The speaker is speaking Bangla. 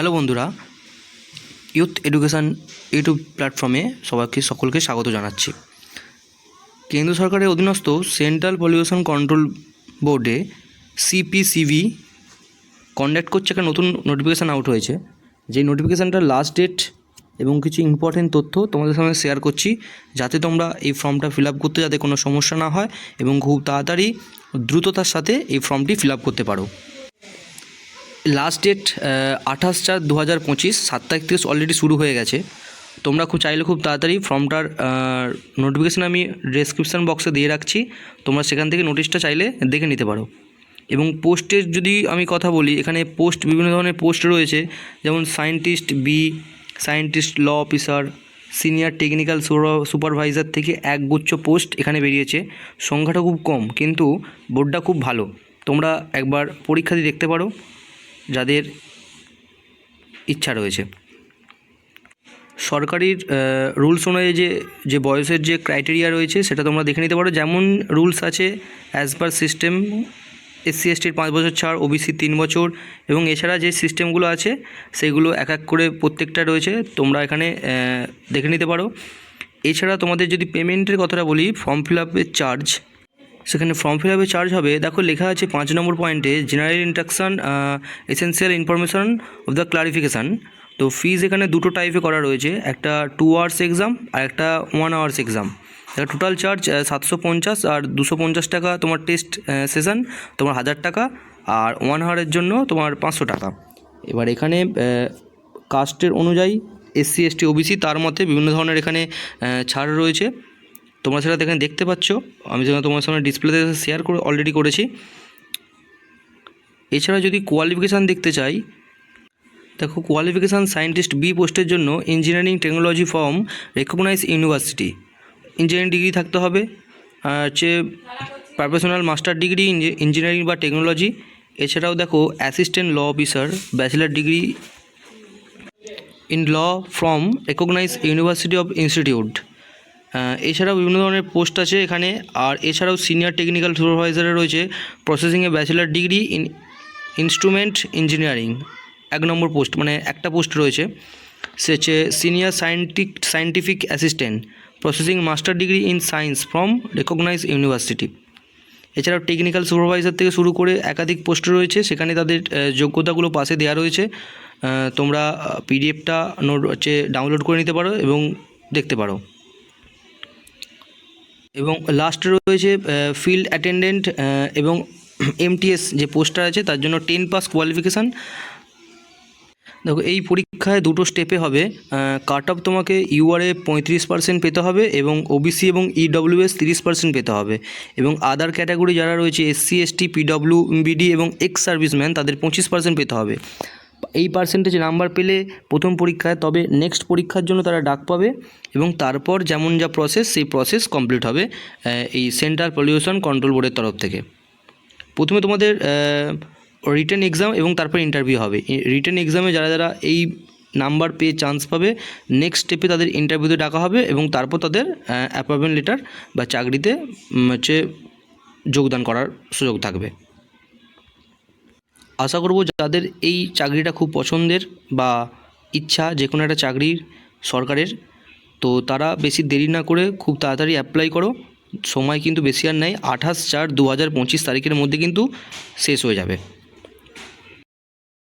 হ্যালো বন্ধুরা ইউথ এডুকেশান ইউটিউব প্ল্যাটফর্মে সবাইকে, সকলকে স্বাগত জানাচ্ছি। কেন্দ্র সরকারের অধীনস্থ সেন্ট্রাল পলিউশন কন্ট্রোল বোর্ডে সিপিসিবি কন্ডাক্ট করছে একটা নতুন নোটিফিকেশান আউট হয়েছে। যেই নোটিফিকেশানটার লাস্ট ডেট এবং কিছু ইম্পর্টেন্ট তথ্য তোমাদের সামনে শেয়ার করছি, যাতে তোমরা এই ফর্মটা ফিল আপ করতে যাতে কোনো সমস্যা না হয় এবং খুব তাড়াতাড়ি দ্রুততার সাথে এই ফর্মটি ফিল আপ করতে পারো। লাস্ট ডেট আঠাশ চার দু হাজার পঁচিশ, সাত তারিখ থেকে অলরেডি শুরু হয়ে গেছে। তোমরা খুব চাইলে খুব তাড়াতাড়ি ফর্মটার নোটিফিকেশান আমি ডেসক্রিপশান বক্সে দিয়ে রাখছি। তোমরা সেখান থেকে নোটিশটা চাইলে দেখে নিতে পারো। এবং পোস্টের যদি আমি কথা বলি, এখানে পোস্ট বিভিন্ন ধরনের পোস্ট রয়েছে। যেমন scientist B scientist law officer senior technical supervisor থেকে একগুচ্ছ পোস্ট এখানে বেরিয়েছে। সংখ্যাটা খুব কম, কিন্তু বোর্ডটা খুব ভালো। তোমরা একবার পরীক্ষা দিয়ে দেখতে পারো। যাদের ইচ্ছা রয়েছে। সরকারির রুলস অনুযায়ী যে যে বয়সের যে ক্রাইটেরিয়া রয়েছে, সেটা তোমরা দেখে নিতে পারো। যেমন রুলস আছে অ্যাজ পার সিস্টেম এসসি এসটির পাঁচ বছর ছাড় ওবিসি তিন বছর, এবং এছাড়া যে সিস্টেমগুলো আছে, সেগুলো এক এক করে প্রত্যেকটা রয়েছে, তোমরা এখানে দেখে নিতে পারো। এছাড়া তোমাদের যদি পেমেন্টের কথাটা বলি ফর্ম ফিল আপের চার্জ সেখানে ফর্ম ফিল আপে চার্জ হবে। দেখো লেখা আছে পাঁচ নম্বর পয়েন্টে general instruction essential information of the clarification তো ফিজ এখানে দুটো টাইপে করা রয়েছে, একটা টু আওয়ার্স এক্সাম আর একটা one hours exam total charge সাতশো পঞ্চাশ আর দুশো পঞ্চাশ টাকা তোমার টেস্ট সেশন তোমার হাজার টাকা আর ওয়ান আওয়ারের জন্য তোমার পাঁচশো টাকা। এবার এখানে কাস্টের অনুযায়ী এসসি এসটি ওবিসি তার মধ্যে বিভিন্ন ধরনের এখানে ছাড় রয়েছে। তোমরা সেটা এখানে দেখতে পাচ্ছ। আমি যেন তোমার সামনে ডিসপ্লেতে শেয়ার করে অলরেডি করেছি। এছাড়া যদি কোয়ালিফিকেশান দেখতে চাই, দেখো কোয়ালিফিকেশান সায়েন্টিস্ট বি পোস্টের জন্য engineering technology from recognise university engineering degree থাকতে হবে হচ্ছে প্রফেশনাল মাস্টার ডিগ্রি ইঞ্জিনিয়ারিং বা টেকনোলজি এছাড়াও দেখো assistant law officer bachelor degree in law from recognise university of institute এছাড়াও বিভিন্ন ধরনের পোস্ট আছে এখানে। আর এছাড়াও সিনিয়র টেকনিক্যাল সুপারভাইজারে রয়েছে। প্রসেসিংয়ে bachelor degree in instrument engineering এক নম্বর পোস্ট মানে একটা পোস্ট রয়েছে। সে হচ্ছে senior scientific scientific assistant processing master degree in science from recognise university এছাড়াও টেকনিক্যাল সুপারভাইজার থেকে শুরু করে একাধিক পোস্ট রয়েছে। সেখানে তাদের যোগ্যতাগুলো পাশে দেওয়া রয়েছে। তোমরা পিডিএফটা নোট, হচ্ছে ডাউনলোড করে নিতে পারো এবং দেখতে পারো। এবং লাস্টে রয়েছে ফিল্ড অ্যাটেন্ডেন্ট এবং এমটিএস যে পোস্টার আছে, তার জন্য টেন পাস কোয়ালিফিকেশান দেখো, এই পরীক্ষায় দুটো স্টেপে হবে কাট অফ তোমাকে ইউআরএ পঁয়ত্রিশ পার্সেন্ট পেতে হবে এবং ওবিসি এবং E ইডব্লিউএস তিরিশ পার্সেন্ট পেতে হবে। এবং আদার ক্যাটাগরি যারা রয়েছে এসসি এসটি পিডব্লিউ বিডি এবং এক্স সার্ভিসম্যান তাদের পঁচিশ পার্সেন্ট পেতে হবে। এই পার্সেন্টেজ নাম্বার পেলে প্রথম পরীক্ষায়, তবে নেক্সট পরীক্ষার জন্য তারা ডাক পাবে এবং তারপর যেমন যা প্রসেস সেই প্রসেস কমপ্লিট হবে এই সেন্ট্রাল পলিউশন কন্ট্রোল বোর্ডের তরফ থেকে। প্রথমে তোমাদের রিটার্ন এক্সাম এবং তারপর ইন্টারভিউ হবে। রিটেন এক্সামে যারা যারা এই নাম্বার পেয়ে চান্স পাবে নেক্সট স্টেপে তাদের ইন্টারভিউতে ডাকা হবে এবং তারপর তাদের অ্যাপয়েন্টমেন্ট লেটার বা চাকরিতে হচ্ছে যোগদান করার সুযোগ থাকবে। আশা করব যাদের এই চাকরিটা খুব পছন্দের বা ইচ্ছা যে কোনো একটা চাকরির সরকারের, তো তারা বেশি দেরি না করে খুব তাড়াতাড়ি অ্যাপ্লাই করো। সময় কিন্তু বেশি আর নেই, আঠাশ চার দু হাজার পঁচিশ তারিখের মধ্যে কিন্তু শেষ হয়ে যাবে।